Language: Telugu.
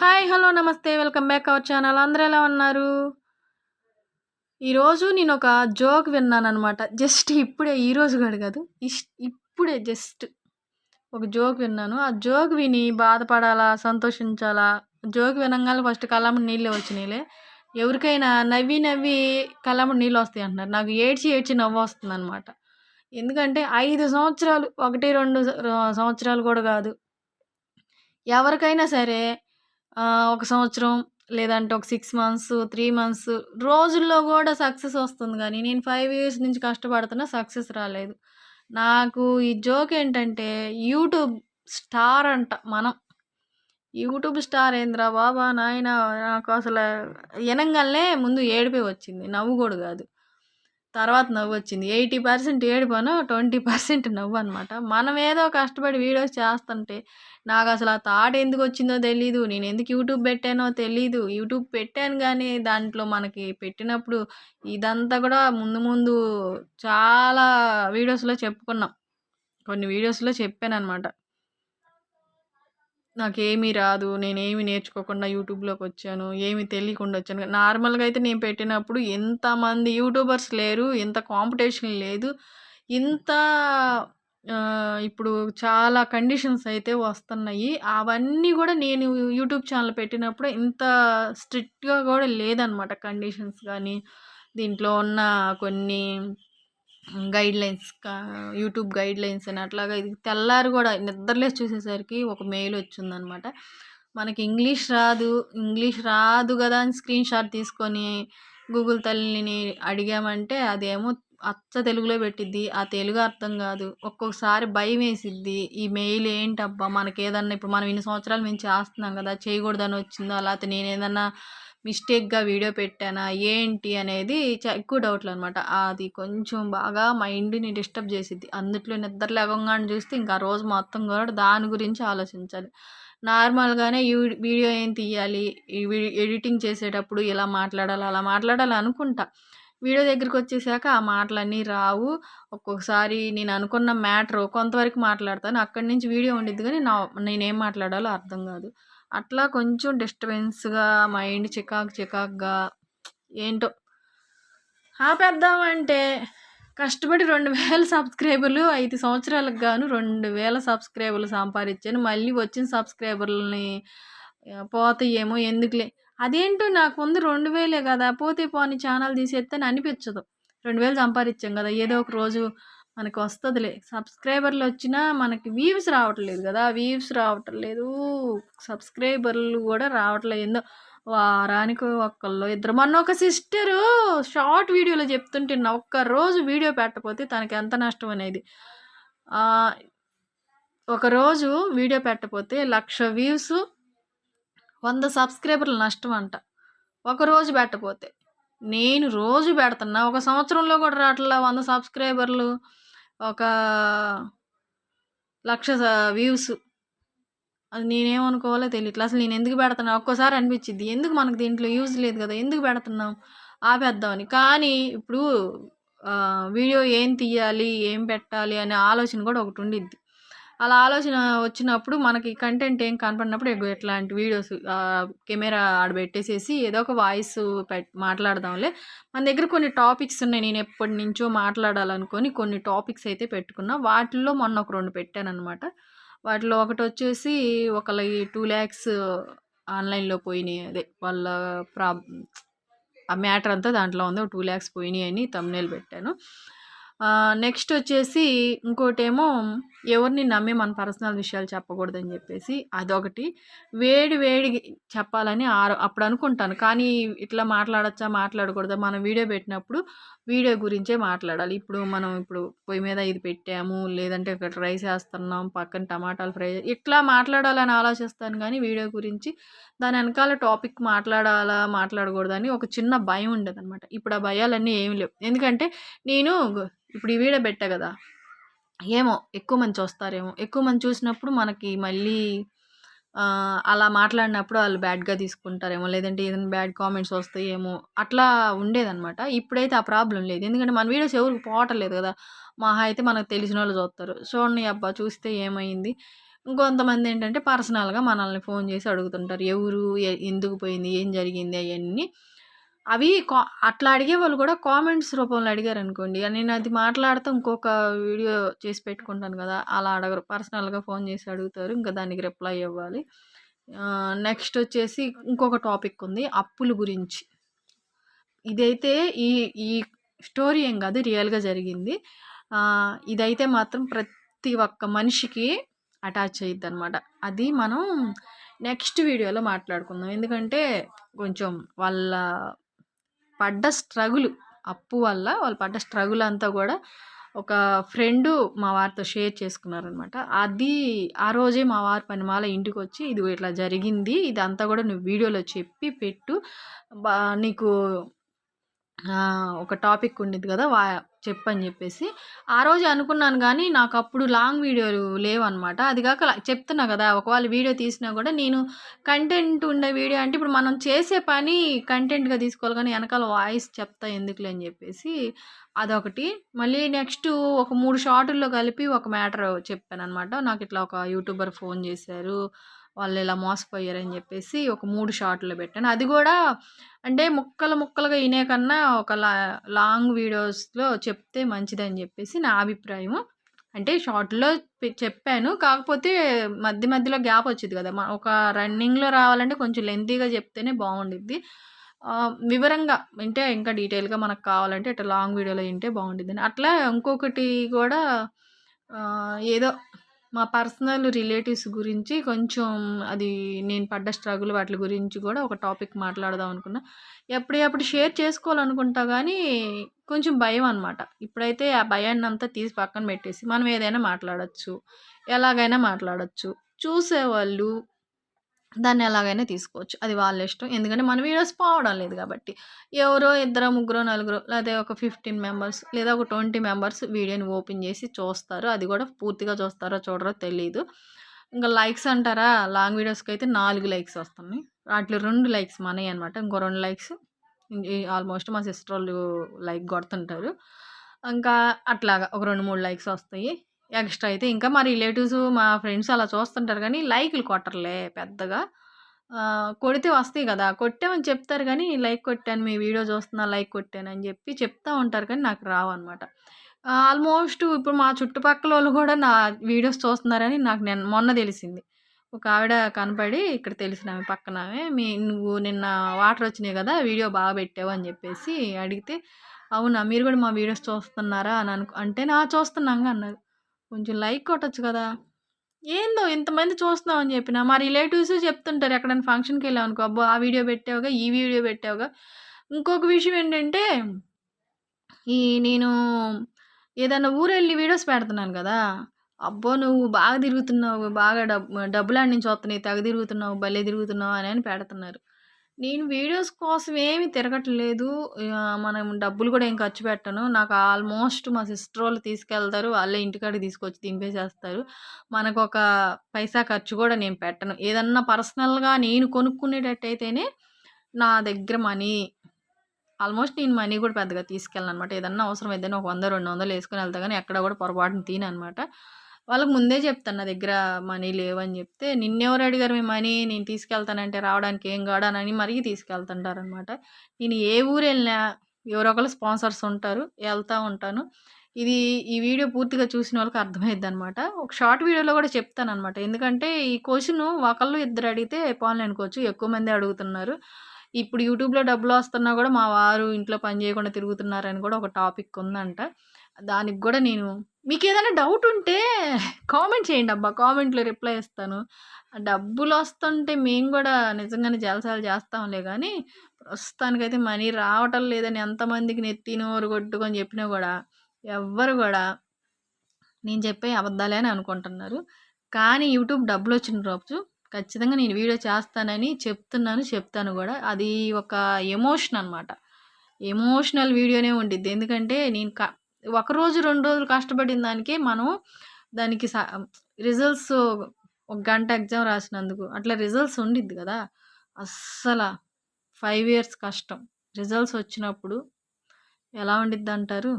హాయ్ హలో నమస్తే వెల్కమ్ బ్యాక్ అవర్ ఛానల్ అందరూ ఎలా ఉన్నారు? ఈరోజు నేను ఒక జోక్ విన్నానమాట జస్ట్ ఇప్పుడే ఈరోజు కాదు కాదు. ఇష్ ఇప్పుడే జస్ట్ ఒక జోక్ విన్నాను. ఆ జోక్ విని బాధపడాలా సంతోషించాలా? జోక్ వినంగానే ఫస్ట్ కళ్ళమ్మ నీళ్ళే వచ్చినాయిలే. ఎవరికైనా నవ్వి నవ్వి కళ్ళమ్మ నీళ్ళు వస్తాయి అంటున్నారు. నాకు ఏడ్చి ఏడ్చి నవ్వు వస్తుంది అనమాట ఎందుకంటే ఐదు సంవత్సరాలు ఒకటి రెండు సంవత్సరాలు కూడా కాదు. ఎవరికైనా సరే ఒక సంవత్సరం లేదంటే ఒక సిక్స్ మంత్స్ త్రీ మంత్స్ రోజుల్లో కూడా సక్సెస్ వస్తుంది కానీ నేను ఫైవ్ ఇయర్స్ నుంచి కష్టపడుతున్నా సక్సెస్ రాలేదు. నాకు ఈ జోక్ ఏంటంటే యూట్యూబ్ స్టార్ అంట మనం. యూట్యూబ్ స్టార్ ఏంద్రా బాబా నాయన నాకు అసలు వినంగానే ముందు ఏడిపే వచ్చింది నవ్వు కూడా కాదు. తర్వాత నవ్వు వచ్చింది ఎయిటీ పర్సెంట్ ఏడుపను ట్వంటీ పర్సెంట్ నవ్వు అనమాట మనం ఏదో కష్టపడి వీడియోస్ చేస్తుంటే నాకు అసలు ఆ థాట్ ఎందుకు వచ్చిందో తెలీదు. నేను ఎందుకు యూట్యూబ్ పెట్టానో తెలీదు. యూట్యూబ్ పెట్టాను కానీ దాంట్లో మనకి పెట్టినప్పుడు ఇదంతా కూడా ముందు ముందు చాలా వీడియోస్లో చెప్పుకున్నాం. కొన్ని వీడియోస్లో చెప్పాను అనమాట నాకేమీ రాదు నేనేమి నేర్చుకోకుండా యూట్యూబ్లోకి వచ్చాను ఏమి తెలియకుండా వచ్చాను. నార్మల్గా అయితే నేను పెట్టినప్పుడు ఎంతమంది యూట్యూబర్స్ లేరు ఎంత కాంపిటీషన్ లేదు ఇంత ఇప్పుడు చాలా కండిషన్స్ అయితే వస్తున్నాయి. అవన్నీ కూడా నేను యూట్యూబ్ ఛానల్ పెట్టినప్పుడు ఇంత స్ట్రిక్ట్గా కూడా లేదనమాట కండిషన్స్ కానీ దీంట్లో ఉన్న కొన్ని గైడ్లైన్స్ యూట్యూబ్ గైడ్లైన్స్ అని అట్లాగా ఇది తెల్లారి కూడా నిద్రలేసి చూసేసరికి ఒక మెయిల్ వచ్చిందనమాట. మనకి ఇంగ్లీష్ రాదు ఇంగ్లీష్ రాదు కదా అని స్క్రీన్ షాట్ తీసుకొని గూగుల్ తల్లిని అడిగామంటే అదేమో అచ్చ తెలుగులో పెట్టిద్ది ఆ తెలుగు అర్థం కాదు. ఒక్కొక్కసారి భయం వేసిద్ది ఈ మెయిల్ ఏంటబ్బా? మనకి ఏదన్నా ఇప్పుడు మనం ఇన్ని సంవత్సరాలు మేము చేస్తున్నాం కదా చేయకూడదని వచ్చిందో లేకపోతే నేను ఏదన్నా మిస్టేక్గా వీడియో పెట్టానా ఏంటి అనేది ఎక్కువ డౌట్లు అనమాట అది కొంచెం బాగా మైండ్ని డిస్టర్బ్ చేసిద్ది. అందుట్లో నిద్ర లేవగానే చూస్తే ఇంకా రోజు మొత్తం కూడా దాని గురించి ఆలోచించాలి. నార్మల్గానే యూ వీడియో ఏం తీయాలి? ఎడిటింగ్ చేసేటప్పుడు ఇలా మాట్లాడాలి? అలా మాట్లాడాలి అనుకుంటా. వీడియో దగ్గరికి వచ్చేసాక ఆ మాటలన్నీ రావు. ఒక్కొక్కసారి నేను అనుకున్న మ్యాటర్ కొంతవరకు మాట్లాడతాను. అక్కడి నుంచి వీడియో ఉండిద్ది కానీ నా నేనేం మాట్లాడాలో అర్థం కాదు. అట్లా కొంచెం డిస్టర్బెన్స్గా మైండ్ చికాకు చికాకుగా ఏంటో. ఆపేద్దామంటే కష్టపడి రెండు వేల సబ్స్క్రైబర్లు ఐదు సంవత్సరాలకు గాను రెండు వేల సబ్స్క్రైబర్లు సంపాదించాను. మళ్ళీ వచ్చిన సబ్స్క్రైబర్లని పోతాయేమో ఎందుకులే. అదేంటో నాకు ముందు రెండు వేలే కదా పోతే పోని ఛానల్ తీసేస్తే అనిపించదు. రెండు వేలు సంపాదించాం కదా ఏదో ఒక రోజు మనకు వస్తుందిలే సబ్స్క్రైబర్లు వచ్చినా మనకి వ్యూస్ రావట్లేదు కదా వ్యూస్ రావటం లేదు సబ్స్క్రైబర్లు కూడా రావట్లేదు. ఏందో వారానికి ఒక్కళ్ళు ఇద్దరు. మొన్న ఒక సిస్టరు షార్ట్ వీడియోలో చెప్తుంటున్నా ఒక్క రోజు వీడియో పెట్టకపోతే తనకి ఎంత నష్టం అనేది. ఒకరోజు వీడియో పెట్టకపోతే లక్ష వ్యూస్ వంద సబ్స్క్రైబర్లు నష్టం అంట ఒకరోజు పెట్టకపోతే. నేను రోజు పెడుతున్నా. ఒక సంవత్సరంలో కూడా రావట్లా వంద సబ్స్క్రైబర్లు? ఒక లక్ష వ్యూస్. అది నేనేమనుకోవాలో తెలియట్లేదు అసలు నేను ఎందుకు పెడుతున్నా? ఒక్కోసారి అనిపించింది ఎందుకు మనకు దీంట్లో యూజ్ లేదు కదా? ఎందుకు పెడుతున్నాం? ఆపేద్దామని. కానీ ఇప్పుడు వీడియో ఏం తీయాలి? ఏం పెట్టాలి? అనే ఆలోచన కూడా ఒకటి ఉండిద్ది. అలా ఆలోచన వచ్చినప్పుడు మనకి కంటెంట్ ఏం కనపడినప్పుడు ఎట్లాంటి వీడియోస్ కెమెరా ఆడ పెట్టేసేసి ఏదో ఒక వాయిస్ పెట్ మాట్లాడదాంలే. మన దగ్గర కొన్ని టాపిక్స్ ఉన్నాయి. నేను ఎప్పటి నుంచో మాట్లాడాలనుకొని కొన్ని టాపిక్స్ అయితే పెట్టుకున్నా. వాటిల్లో మొన్న ఒక రెండు పెట్టాను అనమాట వాటిలో ఒకటి వచ్చేసి ఒకళ్ళ టూ ల్యాక్స్ ఆన్లైన్లో పోయినాయి. అదే వాళ్ళ ప్రా ఆ మ్యాటర్ అంతా దాంట్లో ఉంది. టూ ల్యాక్స్ పోయినాయి అని తమ్నేల్ పెట్టాను. నెక్స్ట్ వచ్చేసి ఇంకోటేమో ఎవరిని నమ్మి మన పర్సనల్ విషయాలు చెప్పకూడదని చెప్పేసి అదొకటి. వేడి వేడి చెప్పాలని అప్పుడు అనుకుంటాను. కానీ ఇట్లా మాట్లాడచ్చా మాట్లాడకూడదా మనం వీడియో పెట్టినప్పుడు వీడియో గురించే మాట్లాడాలి. ఇప్పుడు మనం ఇప్పుడు పొయ్యి మీద ఇది పెట్టాము లేదంటే ఇక్కడ రైస్ వేస్తున్నాం పక్కన టమాటాలు ఫ్రై ఇట్లా మాట్లాడాలని ఆలోచిస్తాను కానీ వీడియో గురించి దాని వెనకాల టాపిక్ మాట్లాడాలా మాట్లాడకూడదని ఒక చిన్న భయం ఉండదు అనమాట ఇప్పుడు ఆ భయాలన్నీ ఏమి లేవు. ఎందుకంటే నేను ఇప్పుడు ఈ వీడియో పెట్టా కదా. ఏమో ఎక్కువ మంది చూస్తారేమో. ఎక్కువ మంది చూసినప్పుడు మనకి మళ్ళీ అలా మాట్లాడినప్పుడు వాళ్ళు బ్యాడ్గా తీసుకుంటారేమో. లేదంటే ఏదైనా బ్యాడ్ కామెంట్స్ వస్తాయేమో. అట్లా ఉండేదన్నమాట. ఇప్పుడైతే ఆ ప్రాబ్లం లేదు. ఎందుకంటే మన వీడియోస్ ఎవరికి పోవటలేదు కదా. మహా అయితే మనకు తెలిసిన వాళ్ళు చూస్తారు. చూడండి అబ్బా చూస్తే ఏమైంది? ఇంకొంతమంది ఏంటంటే పర్సనల్గా మనల్ని ఫోన్ చేసి అడుగుతుంటారు. ఎవరు ఎందుకు పోయింది? ఏం జరిగింది? అవన్నీ. అవి కా అట్లా అడిగే వాళ్ళు కూడా కామెంట్స్ రూపంలో అడిగారు అనుకోండి నేను అది మాట్లాడుతూ ఇంకొక వీడియో చేసి పెట్టుకుంటాను కదా అలా అడగరు. పర్సనల్గా ఫోన్ చేసి అడుగుతారు ఇంకా దానికి రిప్లై ఇవ్వాలి. నెక్స్ట్ వచ్చేసి ఇంకొక టాపిక్ ఉంది అప్పుల గురించి. ఇదైతే ఈ ఈ స్టోరీ ఏం కాదు రియల్గా జరిగింది. ఇదైతే మాత్రం ప్రతి ఒక్క మనిషికి అటాచ్ అయ్యిద్ది అనమాట అది మనం నెక్స్ట్ వీడియోలో మాట్లాడుకుందాం. ఎందుకంటే కొంచెం వాళ్ళ పడ్డ స్ట్రగుల్ అప్పు వల్ల వాళ్ళు పడ్డ స్ట్రగుల్ అంతా కూడా ఒక ఫ్రెండు మా వారితో షేర్ చేసుకున్నారనమాట అది ఆ రోజే మా వారి పనిమాల ఇంటికి వచ్చి ఇది ఇట్లా జరిగింది ఇదంతా కూడా నువ్వు వీడియోలో చెప్పి పెట్టు బా నీకు ఒక టాపిక్ ఉండిద్ది కదా వా చెప్పని చెప్పేసి. ఆ రోజు అనుకున్నాను కానీ నాకు అప్పుడు లాంగ్ వీడియోలు లేవన్నమాట. అది కాక చెప్తున్నా కదా ఒకవేళ వీడియో తీసినా కూడా నేను కంటెంట్ ఉండే వీడియో అంటే ఇప్పుడు మనం చేసే పని కంటెంట్గా తీసుకోవాలి కానీ వెనకాల వాయిస్ చెప్తా ఎందుకులే అని చెప్పేసి అదొకటి. మళ్ళీ నెక్స్ట్ ఒక మూడు షార్టుల్లో కలిపి ఒక మ్యాటర్ చెప్పాను అనమాట నాకు ఇట్లా ఒక యూట్యూబర్ ఫోన్ చేశారు వాళ్ళు ఇలా మోసపోయారని చెప్పేసి ఒక మూడు షార్ట్లు పెట్టాను. అది కూడా అంటే ముక్కలు ముక్కలుగా వినే కన్నా ఒక లా లాంగ్ వీడియోస్లో చెప్తే మంచిదని చెప్పేసి నా అభిప్రాయం అంటే షార్ట్లో చెప్పాను. కాకపోతే మధ్య మధ్యలో గ్యాప్ వచ్చింది కదా. ఒక రన్నింగ్లో రావాలంటే కొంచెం లెంతీగా చెప్తేనే బాగుండిద్ది. వివరంగా అంటే ఇంకా డీటెయిల్గా మనకు కావాలంటే ఇట్లా లాంగ్ వీడియోలో వింటే బాగుంటుంది అట్లా ఇంకొకటి కూడా ఏదో మా పర్సనల్ రిలేటివ్స్ గురించి కొంచెం అది నేను పడ్డ స్ట్రగుల్ వాటి గురించి కూడా ఒక టాపిక్ మాట్లాడదాం అనుకున్నా. ఎప్పుడప్పుడు షేర్ చేసుకోవాలనుకుంటా కానీ కొంచెం భయం అనమాట ఇప్పుడైతే ఆ భయాన్ని అంతా తీసి పక్కన పెట్టేసి మనం ఏదైనా మాట్లాడచ్చు ఎలాగైనా మాట్లాడచ్చు. చూసేవాళ్ళు దాన్ని ఎలాగైనా తీసుకోవచ్చు. అది వాళ్ళ ఇష్టం. ఎందుకంటే మన వీడియోస్ పోవడం లేదు కాబట్టి. ఎవరో ఇద్దరు ముగ్గురు నలుగురు లేదా ఒక ఫిఫ్టీన్ మెంబర్స్ లేదా ఒక ట్వంటీ మెంబర్స్ వీడియోని ఓపెన్ చేసి చూస్తారు. అది కూడా పూర్తిగా చూస్తారో చూడరో తెలియదు ఇంకా లైక్స్ అంటారా? లాంగ్ వీడియోస్కి అయితే నాలుగు లైక్స్ వస్తున్నాయి. వాటిలో రెండు లైక్స్ మనవి అనమాట ఇంకో రెండు లైక్స్ ఆల్మోస్ట్ మా సిస్టర్ వాళ్ళు లైక్ కొడుతుంటారు. ఇంకా అట్లాగా ఒక రెండు మూడు లైక్స్ వస్తాయి. ఎక్స్ట్రా అయితే ఇంకా మా రిలేటివ్స్ మా ఫ్రెండ్స్ అలా చూస్తుంటారు కానీ లైకులు కొట్టరులే పెద్దగా. కొడితే వస్తాయి కదా కొట్టామని చెప్తారు కానీ లైక్ కొట్టాను మీ వీడియో చూస్తున్నా లైక్ కొట్టాను అని చెప్పి చెప్తా ఉంటారు కానీ నాకు రావు అనమాట ఆల్మోస్ట్ ఇప్పుడు మా చుట్టుపక్కల వాళ్ళు కూడా నా వీడియోస్ చూస్తున్నారని నాకు నేను మొన్న తెలిసింది. ఒక ఆవిడ కనపడి ఇక్కడ తెలిసినామే పక్కనమే మీ నువ్వు నిన్న వాటర్ వచ్చినాయి కదా వీడియో బాగా పెట్టావు అని చెప్పేసి అడిగితే అవునా మీరు కూడా మా వీడియోస్ చూస్తున్నారా అని అనుకు అంటే నా చూస్తున్నాగా అన్నారు. కొంచెం లైక్ కొట్టచ్చు కదా. ఏందో ఇంతమంది చూస్తున్నాం అని చెప్పిన మా రిలేటివ్స్ చెప్తుంటారు ఎక్కడైనా ఫంక్షన్కి వెళ్ళామనుకో అబ్బో ఆ వీడియో పెట్టావుగా ఈ వీడియో పెట్టావుగా. ఇంకొక విషయం ఏంటంటే ఈ నేను ఏదైనా ఊరు వెళ్ళి వీడియోస్ పెడుతున్నాను కదా అబ్బో నువ్వు బాగా తిరుగుతున్నావు బాగా డబ్బు డబ్బులు అన్నించి నుంచి వస్తున్నాయి తెగ తిరుగుతున్నావు భలే తిరుగుతున్నావు అని అని పెడుతున్నారు. నేను వీడియోస్ కోసం ఏమి తిరగట్లేదు. మనం డబ్బులు కూడా ఏం ఖర్చు పెట్టను. నాకు ఆల్మోస్ట్ మా సిస్టర్ వాళ్ళు తీసుకెళ్తారు. వాళ్ళే ఇంటికాడికి తీసుకొచ్చి దింపేసేస్తారు. మనకు ఒక పైసా ఖర్చు కూడా నేను పెట్టను. ఏదన్నా పర్సనల్గా నేను కొనుక్కునేటట్టయితేనే నా దగ్గర మనీ ఆల్మోస్ట్ నేను మనీ కూడా పెద్దగా తీసుకెళ్ళను అనమాట ఏదన్నా అవసరం ఏదైనా ఒక వంద రెండు వందలు వేసుకొని వెళ్తా కానీ ఎక్కడ కూడా పొరపాటున తీను అనమాట వాళ్ళకి ముందే చెప్తాను నా దగ్గర మనీ లేవని చెప్తే నిన్నెవరు అడిగారు మీ మనీ? నేను తీసుకెళ్తానంటే రావడానికి ఏం కాడానని మరీ తీసుకెళ్తుంటారనమాట. నేను ఏ ఊరు వెళ్ళినా ఎవరో ఒకరు స్పాన్సర్స్ ఉంటారు వెళ్తూ ఉంటాను. ఇది ఈ వీడియో పూర్తిగా చూసిన వాళ్ళకి అర్థమైద్ది అనమాట ఒక షార్ట్ వీడియోలో కూడా చెప్తాను అనమాట ఎందుకంటే ఈ క్వశ్చన్ ఒకళ్ళు ఇద్దరు అడిగితే పోన్లే అనుకోవచ్చు ఎక్కువ మంది అడుగుతున్నారు. ఇప్పుడు యూట్యూబ్లో డబ్బులు వస్తున్నా కూడా మా వారు ఇంట్లో పని చేయకుండా తిరుగుతున్నారని కూడా ఒక టాపిక్ ఉందంట. దానికి కూడా నేను మీకు ఏదైనా డౌట్ ఉంటే కామెంట్ చేయండి అబ్బా. కామెంట్లో రిప్లై ఇస్తాను. డబ్బులు వస్తుంటే మేము కూడా నిజంగానే జలసాలు చేస్తాంలే కానీ ప్రస్తుతానికైతే మనీ రావటం లేదని ఎంతమందికి నెత్తి కొట్టుకొని చెప్పినా కూడా ఎవ్వరు కూడా నేను చెప్పే అబద్ధాలే అని అనుకుంటున్నారు. కానీ యూట్యూబ్ డబ్బులు వచ్చిన రోజు ఖచ్చితంగా నేను వీడియో చేస్తానని చెప్తున్నాను చెప్తాను కూడా. అది ఒక ఎమోషన్ అనమాట ఎమోషనల్ వీడియోనే ఉండిద్ది. ఎందుకంటే నేను క ఒక రోజు రెండు రోజులు కష్టపడిన దానికే మనం దానికి రిజల్ట్స్ ఒక గంట ఎగ్జామ్ రాసినందుకు అట్లా రిజల్ట్స్ ఉండిద్ది కదా. అస్సలు ఫైవ్ ఇయర్స్ కష్టం. రిజల్ట్స్ వచ్చినప్పుడు ఎలా ఉండిద్ది అంటారు?